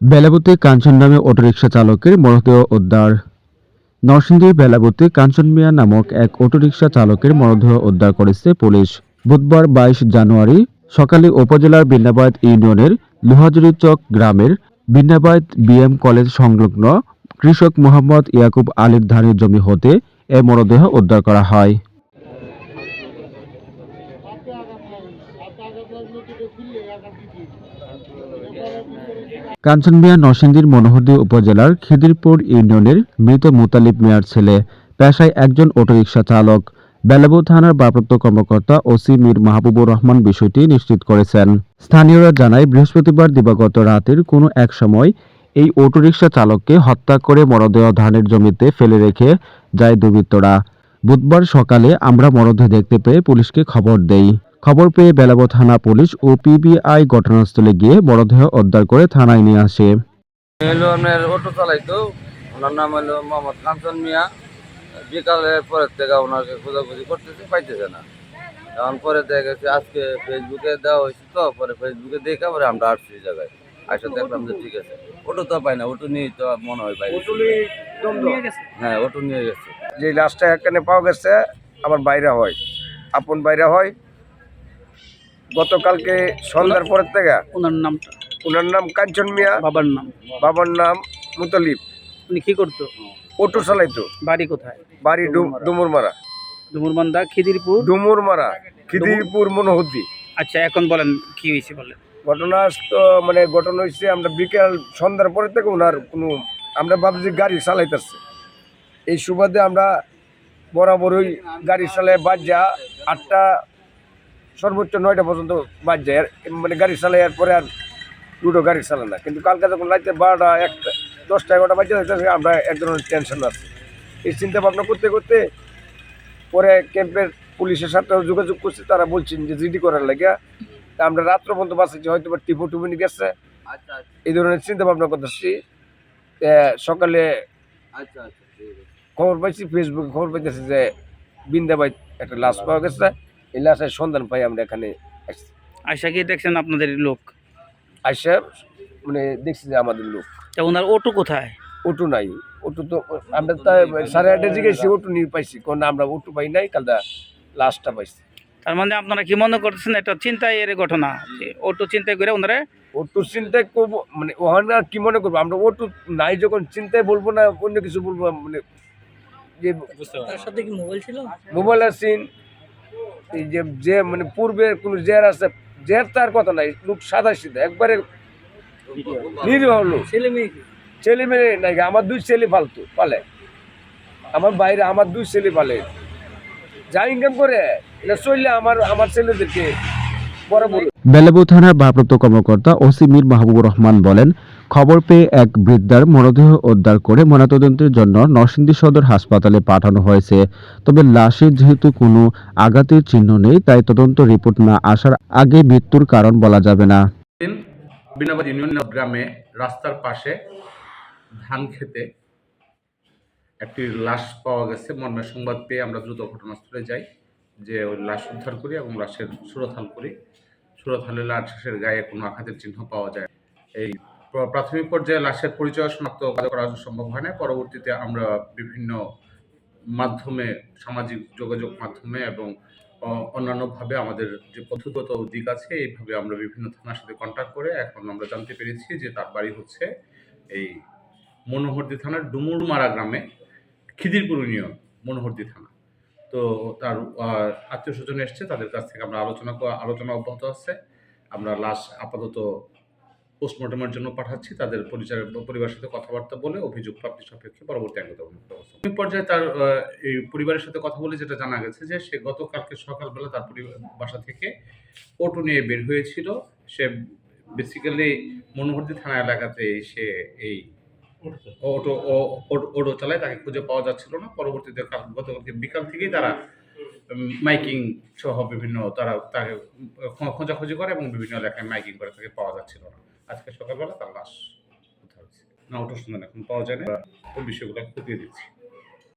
বেলাবতী কাঞ্চন নামে অটোরিকশা চালকের মরদেহ উদ্ধার। নরসিংদীর বেলাবতী কাঞ্চন মিয়া নামক এক অটোরিকশা চালকের মরদেহ উদ্ধার করেছে পুলিশ। বুধবার বাইশ জানুয়ারি সকালে উপজেলার বিন্নাবায়ত ইউনিয়নের লোহাজুরি চক গ্রামের বিন্নাবাদ বিএম কলেজ সংলগ্ন কৃষক মোহাম্মদ ইয়াকুব আলীর ধানের জমি হতে এ মরদেহ উদ্ধার করা হয়। কাঞ্চন মিয়া নরসিংদীর মনোহরদী উপজেলার খিদিরপুর ইউনিয়নের মৃত মুতালিব মিয়ার ছেলে, পেশায় একজন অটোরিকশা চালক। বেলাবু থানার ভারপ্রাপ্ত কর্মকর্তা ওসি মীর মাহবুবুর রহমান বিষয়টি নিশ্চিত করেছেন। স্থানীয়রা জানায়, বৃহস্পতিবার দিবাগত রাতের কোনো এক সময় এই অটোরিকশা চালককে হত্যা করে মরদেহ ধানের জমিতে ফেলে রেখে যায় দুর্বৃত্তরা। বুধবার সকালে আমরা মরদেহ দেখতে পেয়ে পুলিশকে খবর দেই। খবর পেয়ে বেলাবো থানা পুলিশ ও পিবিআই ঘটনাস্থলে গিয়ে মরদেহ উদ্ধার করে থানায় নিয়ে আসে। হলো আপনার অটো চালাইতো ওনার নাম হলো মোহাম্মদ কাঞ্চন মিয়া। বিকালের পরের থেকে ওনাকে খোঁজাখুঁজি করতেছে পাইতেছে না। এখন পরে দেখা গেছে আজকে ফেসবুকে দেওয়া হয়েছে তো পরে ফেসবুকে দেখে পরে আমরা আসছি জায়গায়। আসে দেখলাম যে ঠিক আছে। অটো তো পাই না অটো নিয়ে তো মনে হয় পাই হ্যাঁ অটো নিয়ে গেছে। যে লাশটা এখানে পাওয়া গেছে আমার বাইরে হয়। আপন বাইরে হয় গতকালকে সন্ধ্যার পরের থেকে? ওনার নামটা। ওনার নাম কাঞ্চন মিয়া বাবার নাম। বাবার নাম মুতলিব। উনি কি করতো? অটো চালাইতো। বাড়ি কোথায়? বাড়ি ডুমুর মারা ডুমুরবান্ধা খিদিরপুর? ডুমুরমারা খিদিরপুর মনোহদ্দি। আচ্ছা এখন বলেন কি হয়েছে বলেন? ঘটনা তো মানে ঘটনা হচ্ছে আমরা বিকেল সন্ধ্যার পরে থেকে ওনার কোনো আমরা ভাবছি গাড়ি চালাইতেছে। এই সুবাদে আমরা বরাবরই গাড়ি চালাই বাদ যা আটটা সর্বোচ্চ নয়টা পর্যন্ত বাদ যায় মানে গাড়ি চালাই আর পরে আর দুটো গাড়ি চালায় না। কিন্তু কালকে যখন রাইতে বারোটা একটা দশটা এগারোটা বাজে আমরা এক ধরনের টেনশন আছে। এই চিন্তা ভাবনা করতে করতে পরে ক্যাম্পের পুলিশের সাথে যোগাযোগ করছি তারা বলছেন যে জিডি করার লাগিয়া তা আমরা রাত্র পর্যন্ত বাঁচাচ্ছি হয়তো বা টিপু টুপিনি গেছে। আচ্ছা আচ্ছা। এই ধরনের চিন্তা ভাবনা করতেছি। তা সকালে আচ্ছা খবর পাইছি ফেসবুকে খবর পাইতেছি যে বিন্দাবাই একটা লাশ পাওয়া গেছে। এই লাশের সন্ধান পাই আমরা এখানে আসছি। আশা কি দেখছেন আপনাদের লোক? আইসা মানে দেখছি যে আমাদের লোক। তা ওনার অটো কোথায়? অটো নাই। অটো তো আমরা তাই সাড়ে আটটা জিজ্ঞেসি অটো নিয়ে পাইছি। কোন আমরা অটো পাই নাই কালটা লাশটা পাইছি। তার মানে আপনারা কি মনে করতেছেন এটা চিন্তায় এর ঘটনা? অটো চিন্তায় করে ওনারা অটো চিন্তায় করব মানে ওখানে আর কি মনে করব? আমরা অটো নাই যখন চিন্তায় বলব না অন্য কিছু বলব মানে যে তার সাথে কি মোবাইল ছিল? মোবাইল আসিন এই যে যে মানে পূর্বের কোনো জের আছে জের তার কথা নাই লোক সাদা সিধা একবারে নিরীহ লোক। ছেলে মেয়ে ছেলে মেয়ে নাই আমার দুই ছেলে ফালতু পালে। আমার বাইরে আমার দুই ছেলে পালে। যা ইনকাম করে এটা চললে আমার আমার ছেলেদেরকে বড় বড় বেলাবু থানার ভারপ্রাপ্ত কর্মকর্তা ওসি মীর মাহবুবুর রহমান বলেন, খবর পেয়ে এক বৃদ্ধার মরদেহ উদ্ধার করে ময়নাতদন্তের জন্য নরসিংদী সদর হাসপাতালে পাঠানো হয়েছে। তবে লাশে যেহেতু কোনো আঘাতের চিহ্ন নেই, তাই তদন্ত রিপোর্ট না আসার আগে মৃত্যুর কারণ বলা যাবে না। গ্রামে রাস্তার পাশে ধান খেতে একটি লাশ পাওয়া গেছে। মর্মের সংবাদ পেয়ে আমরা দ্রুত ঘটনাস্থলে যাই, যে ওই লাশ উদ্ধার করি এবং লাশের সুরথাল করি। সুরথালে লাশের গায়ে কোনো আঘাতের চিহ্ন পাওয়া যায়। এই প্রাথমিক পর্যায়ে লাশের পরিচয় শনাক্ত করা সম্ভব হয় না পরবর্তীতে আমরা বিভিন্ন মাধ্যমে, সামাজিক যোগাযোগ মাধ্যমে এবং অন্যান্যভাবে আমাদের যে পদ্ধতিগত দিক আছে, এইভাবে আমরা বিভিন্ন থানার সাথে কন্ট্যাক্ট করে এখন আমরা জানতে পেরেছি যে তার বাড়ি হচ্ছে এই মনোহরদি থানার ডুমুরমারা গ্রামে, খিদিরপুর ইউনিয়ন, মনোহরদি থানা। তো তার আত্মীয় স্বজন এসছে, তাদের কাছ থেকে আমরা আলোচনা আলোচনা অব্যাহত আছে। আমরা লাশ আপাতত পোস্টমর্টমের জন্য পাঠাচ্ছি, তাদের পরিচয়, পরিবারের সাথে কথাবার্তা বলে অভিযোগ প্রাপ্তি সাপেক্ষে পরবর্তী আইনগত ব্যবস্থা পর্যায়ে তার এই পরিবারের সাথে কথা বলে যেটা জানা গেছে যে সে গতকালকে সকালবেলা তার পরিবার বাসা থেকে অটো নিয়ে বের হয়েছিল। সে বেসিক্যালি মনোহরদি থানা এলাকাতে সে এই অটো অটো চালায়, তাকে খুঁজে পাওয়া যাচ্ছিল না। পরবর্তীতে কাল- গতকালকে বিকাল থেকেই তারা মাইকিং সহ বিভিন্ন তারা তাকে খোঁজাখুঁজি করে এবং বিভিন্ন এলাকায় মাইকিং করে তাকে পাওয়া যাচ্ছিল না। আজকে সকালবেলা তার লাশ না অটোর সন্ধান এখন পাওয়া যায় না। ওই বিষয়গুলো খতিয়ে দিচ্ছি